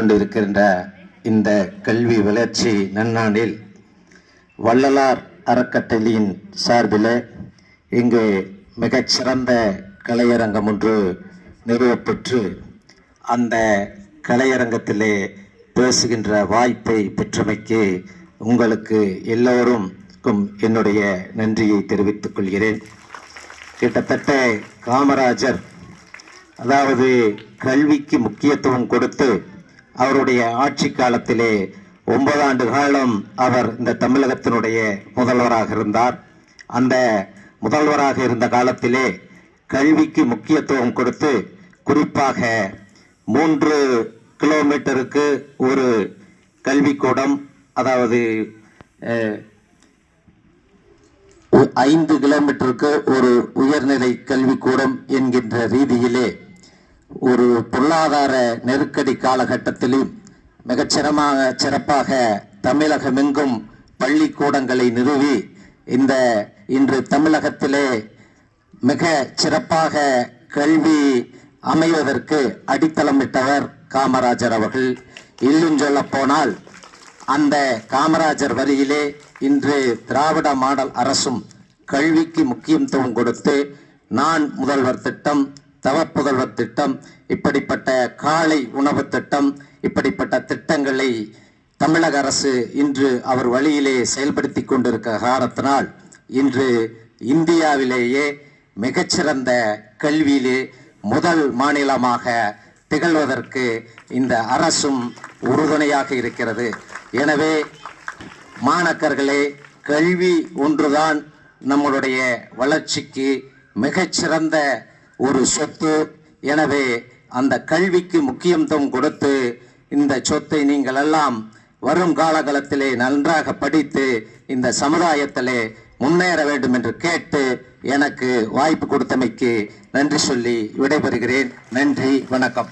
கொண்டிருக்கின்ற இந்த கல்வி வளர்ச்சி நன்னாண்டில் வள்ளலார் அறக்கட்டளையின் சார்பில் இங்கு மிகச்சிறந்த கலையரங்கம் ஒன்று நிறுவப்பெற்று அந்த கலையரங்கத்திலே பேசுகின்ற வாய்ப்பை பெற்றமைக்கு உங்களுக்கு எல்லோருக்கும் என்னுடைய நன்றியை தெரிவித்துக் கொள்கிறேன். கிட்டத்தட்ட காமராஜர் அதாவது கல்விக்கு முக்கியத்துவம் கொடுத்து அவருடைய ஆட்சி காலத்திலே ஒன்பது ஆண்டு காலம் அவர் இந்த தமிழகத்தினுடைய முதல்வராக இருந்தார். அந்த முதல்வராக இருந்த காலத்திலே கல்விக்கு முக்கியத்துவம் கொடுத்து குறிப்பாக மூன்று கிலோமீட்டருக்கு ஒரு கல்விக்கூடம் அதாவது ஐந்து கிலோமீட்டருக்கு ஒரு உயர்நிலை கல்விக்கூடம் என்கின்ற ரீதியிலே ஒரு பொருளாதார நெருக்கடி காலகட்டத்திலும் மிகச்சிறமாக சிறப்பாக தமிழகமெங்கும் பள்ளிக்கூடங்களை நிறுவி இந்த இன்று தமிழகத்திலே மிக சிறப்பாக கல்வி அமைவதற்கு அடித்தளமிட்டவர் காமராஜர் அவர்கள். இன்னும் சொல்ல போனால் அந்த காமராஜர் வரியிலே இன்று திராவிட மாடல் அரசும் கல்விக்கு முக்கியத்துவம் கொடுத்து நான் முதல்வர் திட்டம் தவப்புதல்வர் திட்டம் இப்படிப்பட்ட காலை உணவு திட்டம் இப்படிப்பட்ட திட்டங்களை தமிழக அரசு இன்று அவர் வழியிலே செயல்படுத்தி கொண்டிருக்க காரணத்தினால் இன்று இந்தியாவிலேயே மிகச்சிறந்த கல்வியிலே முதல் மாநிலமாக திகழ்வதற்கு இந்த அரசும் உறுதுணையாக இருக்கிறது. எனவே மாணக்கர்களே கல்வி ஒன்றுதான் நம்மளுடைய வளர்ச்சிக்கு மிகச்சிறந்த ஒரு சொத்து. எனவே அந்த கல்விக்கு முக்கியத்துவம் கொடுத்து இந்த சொத்தை நீங்கள் எல்லாம் வரும் காலகலத்திலே நன்றாக படித்து இந்த சமுதாயத்திலே முன்னேற வேண்டும் என்று கேட்டு எனக்கு வாய்ப்பு கொடுத்தமைக்கு நன்றி சொல்லி விடைபெறுகிறேன். நன்றி வணக்கம்.